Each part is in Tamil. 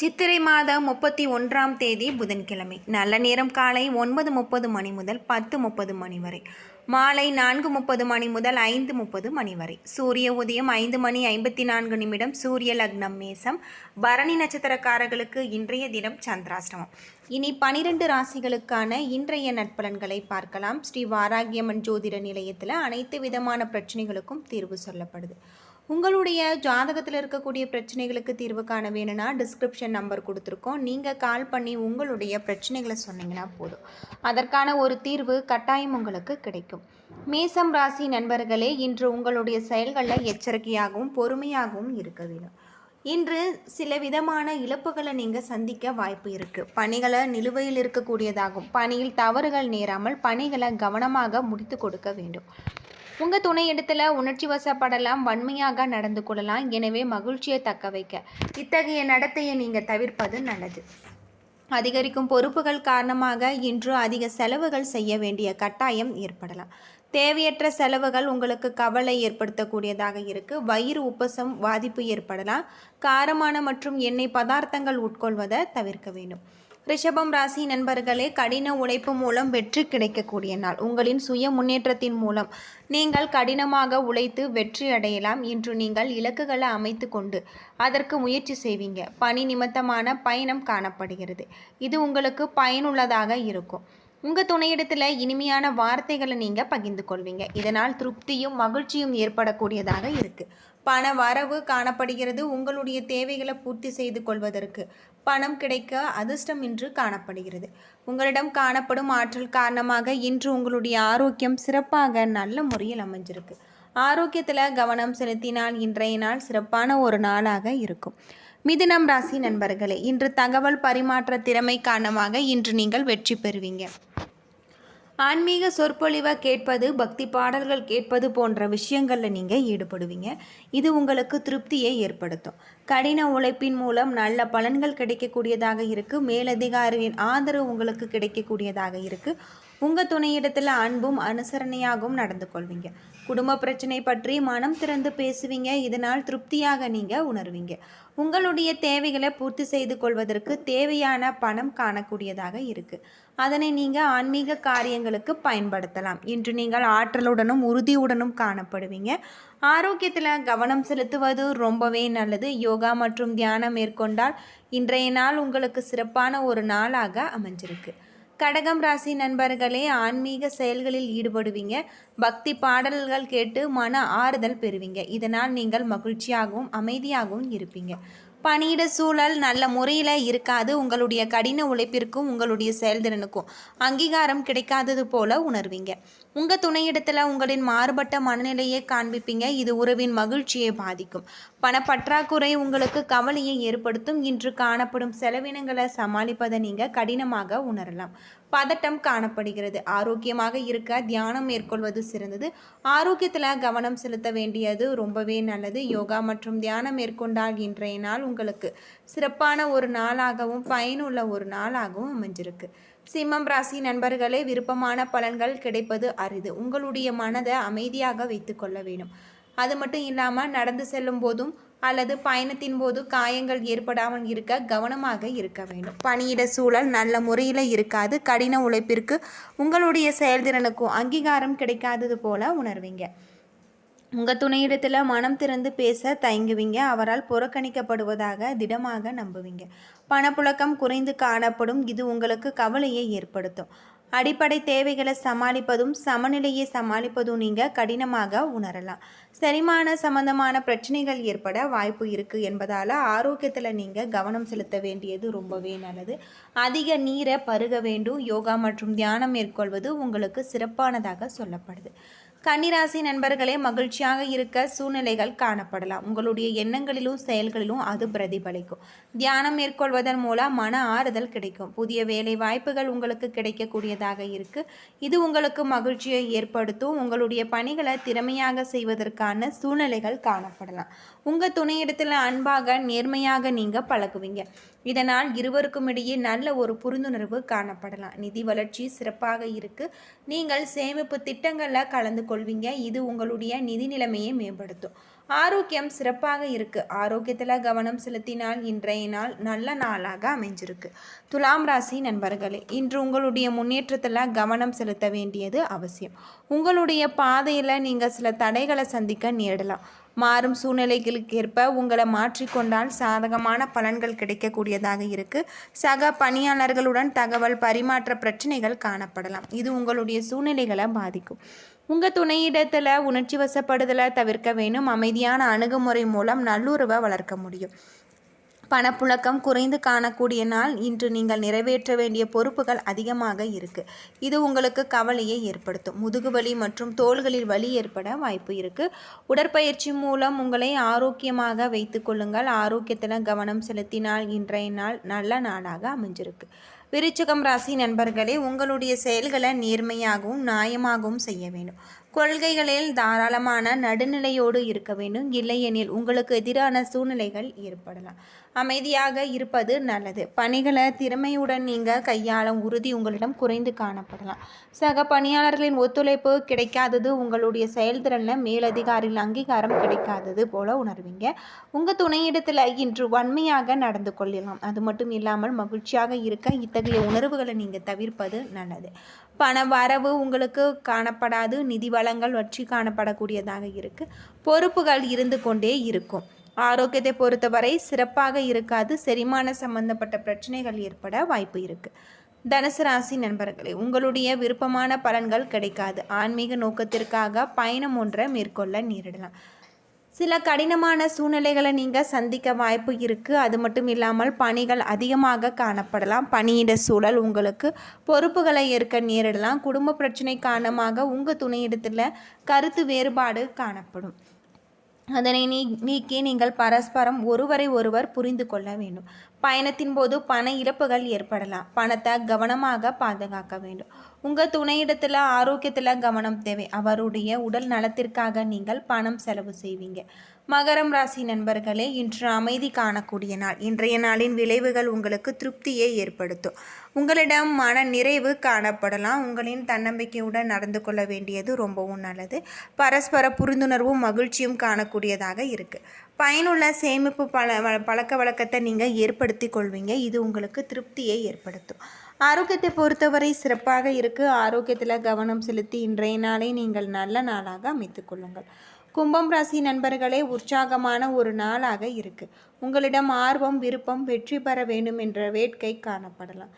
சித்திரை மாதம் முப்பத்தி ஒன்றாம் தேதி புதன்கிழமை. நல்ல நேரம் காலை ஒன்பது முப்பது மணி முதல் பத்து முப்பது மணி வரை. மாலை நான்கு முப்பது மணி முதல் ஐந்து முப்பது மணி வரை. சூரிய உதயம் ஐந்து மணி ஐம்பத்தி நான்கு நிமிடம் சூரிய லக்னம் மேசம் பரணி நட்சத்திரக்காரர்களுக்கு இன்றைய தினம் சந்திராஷ்டமம். இனி பனிரெண்டு ராசிகளுக்கான இன்றைய நட்பலன்களை பார்க்கலாம். ஸ்ரீ வாராகியம்மன் ஜோதிட நிலையத்தில் அனைத்து விதமான பிரச்சனைகளுக்கும் தீர்வு சொல்லப்படுது. உங்களுடைய ஜாதகத்தில் இருக்கக்கூடிய பிரச்சனைகளுக்கு தீர்வு காண வேணும்னா டிஸ்கிரிப்ஷன் நம்பர் கொடுத்துருக்கோம். நீங்கள் கால் பண்ணி உங்களுடைய பிரச்சனைகளை சொன்னீங்கன்னா போதும். அதற்கான ஒரு தீர்வு கட்டாயம் உங்களுக்கு கிடைக்கும். மேசம் ராசி நண்பர்களே இன்று உங்களுடைய செயல்களில் எச்சரிக்கையாகவும் பொறுமையாகவும் இருக்க வேண்டும். இன்று சில விதமான இழப்புகளை நீங்கள் சந்திக்க வாய்ப்பு இருக்குது பணிகளை நிலுவையில் இருக்கக்கூடியதாகும். பணியில் தவறுகள் நேராமல் பணிகளை கவனமாக முடித்து கொடுக்க வேண்டும். உங்கள் துணை இடத்துல உணர்ச்சி வசப்படலாம் வன்மையாக நடந்து கொள்ளலாம். எனவே மகிழ்ச்சியை தக்க வைக்க. இத்தகைய நடத்தையை நீங்கள் தவிர்ப்பது நல்லது. அதிகரிக்கும் பொறுப்புகள் காரணமாக இன்று அதிக செலவுகள் செய்ய வேண்டிய கட்டாயம் ஏற்படலாம். தேவையற்ற செலவுகள் உங்களுக்கு கவலை ஏற்படுத்தக்கூடியதாக இருக்கு. வயிறு உப்பசம் பாதிப்பு ஏற்படலாம். காரமான மற்றும் எண்ணெய் பதார்த்தங்கள் உட்கொள்வதை தவிர்க்க வேண்டும். ரிஷபம் ராசி நண்பர்களே கடின உழைப்பு மூலம் வெற்றி கிடைக்கக்கூடிய நாள். உங்களின் சுய முன்னேற்றத்தின் மூலம் நீங்கள் கடினமாக உழைத்து வெற்றி அடையலாம் இன்று நீங்கள் இலக்குகளை அமைத்து கொண்டு அதற்கு முயற்சி செய்வீங்க. பணி நிமித்தமான பயணம் காணப்படுகிறது. இது உங்களுக்கு பயனுள்ளதாக இருக்கும். உங்கள் துணையிடத்தில் இனிமையான வார்த்தைகளை நீங்கள் பகிர்ந்து கொள்வீங்க. இதனால் திருப்தியும் மகிழ்ச்சியும் ஏற்படக்கூடியதாக இருக்குது பண வரவு காணப்படுகிறது. உங்களுடைய தேவைகளை பூர்த்தி செய்து கொள்வதற்கு பணம் கிடைக்க அதிர்ஷ்டம் இன்று காணப்படுகிறது. உங்களிடம் காணப்படும் ஆற்றல் காரணமாக இன்று உங்களுடைய ஆரோக்கியம் சிறப்பாக நல்ல முறையில் அமைஞ்சிருக்கு. ஆரோக்கியத்தில் கவனம் செலுத்தினால் இன்றைய நாள் சிறப்பான ஒரு நாளாக இருக்கும். மிதுனம் ராசி நண்பர்களே இன்று தகவல் பரிமாற்ற திறமை காரணமாக இன்று நீங்கள் வெற்றி பெறுவீங்க. ஆன்மீக சொற்பொழிவாக கேட்பது பக்தி பாடல்கள் கேட்பது போன்ற விஷயங்களில் நீங்கள் ஈடுபடுவீங்க. இது உங்களுக்கு திருப்தியை ஏற்படுத்தும். கடின உழைப்பின் மூலம் நல்ல பலன்கள் கிடைக்கக்கூடியதாக இருக்குது மேலதிகாரியின் ஆதரவு உங்களுக்கு கிடைக்கக்கூடியதாக இருக்குது உங்கள் துணையிடத்தில் அன்பும் அனுசரணையாகவும் நடந்து கொள்வீங்க. குடும்ப பிரச்சனை பற்றி மனம் திறந்து பேசுவீங்க. இதனால் திருப்தியாக நீங்கள் உணர்வீங்க. உங்களுடைய தேவைகளை பூர்த்தி செய்து கொள்வதற்கு தேவையான பணம் காணக்கூடியதாக இருக்குது அதனை நீங்கள் ஆன்மீக காரியங்களுக்கு பயன்படுத்தலாம். இன்று நீங்கள் ஆற்றலுடனும் உறுதியுடனும் காணப்படுவீங்க. ஆரோக்கியத்தில் கவனம் செலுத்துவது ரொம்பவே நல்லது. யோகா மற்றும் தியானம் மேற்கொண்டால் இன்றைய நாள் உங்களுக்கு சிறப்பான ஒரு நாளாக அமைஞ்சிருக்கு. கடகம் ராசி நண்பர்களே ஆன்மீக செயல்களில் ஈடுபடுவீங்க. பக்தி பாடல்கள் கேட்டு மன ஆறுதல் பெறுவீங்க. இதனால் நீங்கள் மகிழ்ச்சியாகவும் அமைதியாகவும் இருப்பீங்க. பணியிட சூழல் நல்ல முறையில் இருக்காது. உங்களுடைய கடின உழைப்பிற்கும் உங்களுடைய செயல்திறனுக்கும் அங்கீகாரம் கிடைக்காதது போல உணர்வீங்க. உங்கள் துணையிடத்தில் உங்களின் மாறுபட்ட மனநிலையை காண்பிப்பீங்க. இது உறவின் மகிழ்ச்சியை பாதிக்கும். பணப்பற்றாக்குறை உங்களுக்கு கவலையை ஏற்படுத்தும். இன்று காணப்படும் செலவினங்களை சமாளிப்பதை நீங்கள் கடினமாக உணரலாம். பதட்டம் காணப்படுகிறது. ஆரோக்கியமாக இருக்க தியானம் மேற்கொள்வது சிறந்தது. ஆரோக்கியத்தில் கவனம் செலுத்த வேண்டியது ரொம்பவே நல்லது. யோகா மற்றும் தியானம் மேற்கொண்டால் இன்றைய நாள் உங்களுக்கு சிறப்பான ஒரு நாளாகவும் பயனுள்ள ஒரு நாளாகவும் அமைஞ்சிருக்கு. சிம்மம் ராசி நண்பர்களே விருப்பமான பலன்கள் கிடைப்பது அரிது. உங்களுடைய மனதை அமைதியாக வைத்துக்கொள்ள வேண்டும். அது மட்டும் இல்லாமல் நடந்து செல்லும் போதும் அல்லது பயணத்தின் போது காயங்கள் ஏற்படாமல் இருக்க கவனமாக இருக்க வேண்டும். பணியிட சூழல் நல்ல முறையில் இருக்காது. கடின உழைப்பிற்கு உங்களுடைய செயல்திறனுக்கும் அங்கீகாரம் கிடைக்காதது போல உணர்வீங்க. உங்கள் துணையிடத்தில் மனம் திறந்து பேச தயங்குவீங்க. அவரால் புறக்கணிக்கப்படுவதாக திடமாக நம்புவீங்க. பணப்புழக்கம் குறைந்து காணப்படும். இது உங்களுக்கு கவலையை ஏற்படுத்தும். அடிப்படை தேவைகளை சமாளிப்பதும் சமநிலையை சமாளிப்பதும் நீங்கள் கடினமாக உணரலாம். செரிமான சம்பந்தமான பிரச்சனைகள் ஏற்பட வாய்ப்பு இருக்குது என்பதால் ஆரோக்கியத்தில் நீங்கள் கவனம் செலுத்த வேண்டியது ரொம்பவே நல்லது. அதிக நீரை பருக வேண்டும். யோகா மற்றும் தியானம் மேற்கொள்வது உங்களுக்கு சிறப்பானதாக சொல்லப்படுது. கன்னிராசி நண்பர்களே மகிழ்ச்சியாக இருக்க சூழ்நிலைகள் காணப்படலாம். உங்களுடைய எண்ணங்களிலும் செயல்களிலும் அது பிரதிபலிக்கும். தியானம் மேற்கொள்வதன் மூலம் மன ஆறுதல் கிடைக்கும். புதிய வேலை வாய்ப்புகள் உங்களுக்கு கிடைக்கக்கூடியதாக இருக்கு. இது உங்களுக்கு மகிழ்ச்சியை ஏற்படுத்தும். உங்களுடைய பணிகளை திறமையாக செய்வதற்கான சூழ்நிலைகள் காணப்படலாம். உங்கள் துணையிடத்தில் அன்பாக நேர்மையாக நீங்கள் பழகுவீங்க. இதனால் இருவருக்கும் இடையே நல்ல ஒரு புரிந்துணர்வு காணப்படலாம். நிதி வளர்ச்சி சிறப்பாக இருக்குது நீங்கள் சேமிப்பு திட்டங்களில் கலந்து கொள்வீங்க. இது உங்களுடைய நிதி நிலைமையை மேம்படுத்தும். ஆரோக்கியம் சிறப்பாக இருக்குது ஆரோக்கியத்தில் கவனம் செலுத்தினால் இன்றைய நாள் நல்ல நாளாக அமைஞ்சிருக்கு. துலாம் ராசி நண்பர்களே இன்று உங்களுடைய முன்னேற்றத்தில் கவனம் செலுத்த வேண்டியது அவசியம். உங்களுடைய பாதையில் நீங்கள் சில தடைகளை சந்திக்க நேரிடலாம். மாறும் சூழ்நிலைகளுக்கு ஏற்ப உங்களை மாற்றிக்கொண்டால் சாதகமான பலன்கள் கிடைக்கக்கூடியதாக இருக்குது சக பணியாளர்களுடன் தகவல் பரிமாற்ற பிரச்சனைகள் காணப்படலாம். இது உங்களுடைய சூழ்நிலைகளை பாதிக்கும். உங்கள் துணையிடத்தில் உணர்ச்சி வசப்படுதலை தவிர்க்க வேணும் அமைதியான அணுகுமுறை மூலம் நல்லுறவை வளர்க்க முடியும். பணப்புழக்கம் குறைந்து காணக்கூடிய நாள் இன்று நீங்கள் நிறைவேற்ற வேண்டிய பொறுப்புகள் அதிகமாக இருக்கு. இது உங்களுக்கு கவலையை ஏற்படுத்தும். முதுகுவலி மற்றும் தோள்களில் வலி ஏற்பட வாய்ப்பு இருக்கு. உடற்பயிற்சி மூலம் உங்களை ஆரோக்கியமாக வைத்துக் கொள்ளுங்கள். ஆரோக்கியத்தில் கவனம் செலுத்தினால் இன்றைய நாள் நல்ல நாளாக அமைஞ்சிருக்கு. விருச்சகம் ராசி நண்பர்களே உங்களுடைய செயல்களை நேர்மையாகவும் நியாயமாகவும் செய்ய வேண்டும். கொள்கைகளில் தாராளமான நடுநிலையோடு இருக்க வேண்டும். இல்லையெனில் உங்களுக்கு எதிரான சூழ்நிலைகள் ஏற்படலாம். அமைதியாக இருப்பது நல்லது. பணிகளை திறமையுடன் நீங்கள் கையாளும் உறுதி உங்களிடம் குறைந்து காணப்படலாம். சக பணியாளர்களின் ஒத்துழைப்பு கிடைக்காதது உங்களுடைய செயல்திறனில் மேலதிகாரிகள் அங்கீகாரம் கிடைக்காதது போல உணர்வீங்க. உங்கள் துணையிடத்தில் இன்று வன்மையாக நடந்து கொள்ளலாம். அது மட்டும் இல்லாமல் மகிழ்ச்சியாக இருக்க இத்தகைய உணர்வுகளை நீங்கள் தவிர்ப்பது நல்லது. பண வரவு உங்களுக்கு காணப்படாது நிதி வளங்கள் வற்றி காணப்படக்கூடியதாக இருக்குது பொறுப்புகள் இருந்து கொண்டே இருக்கும். ஆரோக்கியத்தை பொறுத்தவரை சிறப்பாக இருக்காது செரிமான சம்பந்தப்பட்ட பிரச்சனைகள் ஏற்பட வாய்ப்பு இருக்குது தனுசு ராசி நண்பர்களே உங்களுடைய விருப்பமான பலன்கள் கிடைக்காது. ஆன்மீக நோக்கத்திற்காக பயணம் ஒன்றை மேற்கொள்ள நேரிடலாம். சில கடினமான சூழ்நிலைகளை நீங்கள் சந்திக்க வாய்ப்பு இருக்குது அது மட்டும் இல்லாமல் பணிகள் அதிகமாக காணப்படலாம். பணியிட சூழல் உங்களுக்கு பொறுப்புகளை ஏற்க நேரிடலாம். குடும்ப பிரச்சனை காரணமாக உங்கள் துணையிடத்தில் கருத்து வேறுபாடு காணப்படும். அதனை நீ நீக்கி நீங்கள் பரஸ்பரம் ஒருவரை ஒருவர் புரிந்து கொள்ள வேண்டும். பயணத்தின் போது பண இழப்புகள் ஏற்படலாம். பணத்தை கவனமாக பாதுகாக்க வேண்டும். உங்கள் துணையிடத்தில் ஆரோக்கியத்தில் கவனம் தேவை. அவருடைய உடல் நலத்திற்காக நீங்கள் பணம் செலவு செய்வீங்க. மகரம் ராசி நண்பர்களே இன்று அமைதி காணக்கூடிய நாள். இன்றைய நாளின் விளைவுகள் உங்களுக்கு திருப்தியை ஏற்படுத்தும். உங்களிடம் மன நிறைவு காணப்படலாம். உங்களின் தன்னம்பிக்கையுடன் நடந்து கொள்ள வேண்டியது ரொம்பவும் நல்லது. பரஸ்பர புரிந்துணர்வும் மகிழ்ச்சியும் காணக்கூடியதாக இருக்குது பயனுள்ள சேமிப்பு பல பழக்க வழக்கத்தை நீங்கள் ஏற்படுத்தி கொள்வீங்க. இது உங்களுக்கு திருப்தியை ஏற்படுத்தும். ஆரோக்கியத்தை பொறுத்தவரை சிறப்பாக இருக்குது ஆரோக்கியத்தில் கவனம் செலுத்தி இன்றைய நாளை நீங்கள் நல்ல நாளாக அமைத்து கொள்ளுங்கள். கும்பம் ராசி நண்பர்களே உற்சாகமான ஒரு நாளாக இருக்கு. உங்களிடம் ஆர்வம் விருப்பம் வெற்றி பெற வேண்டும் என்ற வேட்கை காணப்படலாம்.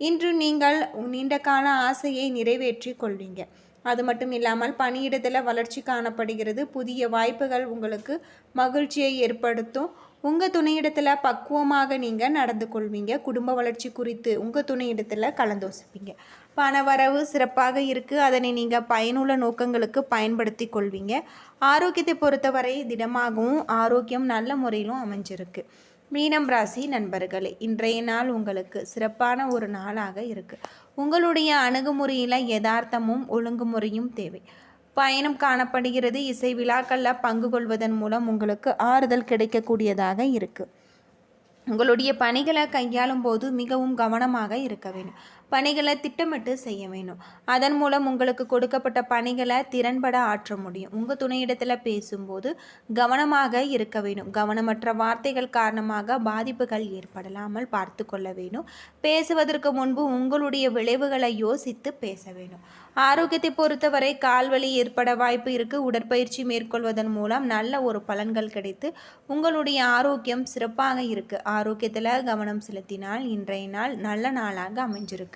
இன்று நீங்கள் நீண்ட கால ஆசையை நிறைவேற்றி கொள்வீங்க. அது மட்டும் இல்லாமல் பணியிடத்தில் வளர்ச்சி காணப்படுகிறது. புதிய வாய்ப்புகள் உங்களுக்கு மகிழ்ச்சியை ஏற்படுத்தும். உங்கள் துணையிடத்தில் பக்குவமாக நீங்கள் நடந்து கொள்வீங்க. குடும்ப வளர்ச்சி குறித்து உங்கள் துணையிடத்தில் கலந்தோசிப்பீங்க. பண வரவு சிறப்பாக இருக்குது அதனை நீங்கள் பயனுள்ள நோக்கங்களுக்கு பயன்படுத்தி கொள்வீங்க. ஆரோக்கியத்தை பொறுத்தவரை திடமாகவும் ஆரோக்கியம் நல்ல முறையிலும் அமைஞ்சிருக்கு. மீனம் ராசி நண்பர்களே இன்றைய நாள் உங்களுக்கு சிறப்பான ஒரு நாளாக இருக்குது உங்களுடைய அணுகுமுறையில் யதார்த்தமும் ஒழுங்குமுறையும் தேவை. பயணம் காணப்படுகிறது. இசை விழாக்களில் பங்கு கொள்வதன் மூலம் உங்களுக்கு ஆறுதல் கிடைக்கக்கூடியதாக இருக்குது உங்களுடைய பணிகளை கையாளும் போது மிகவும் கவனமாக இருக்க வேண்டும். பணிகளை திட்டமிட்டு செய்ய வேணும் அதன் மூலம் உங்களுக்கு கொடுக்கப்பட்ட பணிகளை திறன்பட ஆற்ற முடியும். உங்கள் துணையிடத்தில் பேசும்போது கவனமாக இருக்க வேணும் கவனமற்ற வார்த்தைகள் காரணமாக பாதிப்புகள் ஏற்படலாமல் பார்த்து கொள்ள வேணும் பேசுவதற்கு முன்பு உங்களுடைய விளைவுகளை யோசித்து பேச வேணும் ஆரோக்கியத்தை பொறுத்தவரை கால்வலி ஏற்பட வாய்ப்பு இருக்குது உடற்பயிற்சி மேற்கொள்வதன் மூலம் நல்ல ஒரு பலன்கள் கிடைத்து உங்களுடைய ஆரோக்கியம் சிறப்பாக இருக்குது ஆரோக்கியத்தில் கவனம் செலுத்தினால் இன்றைய நாள் நல்ல நாளாக அமைஞ்சிருக்கு.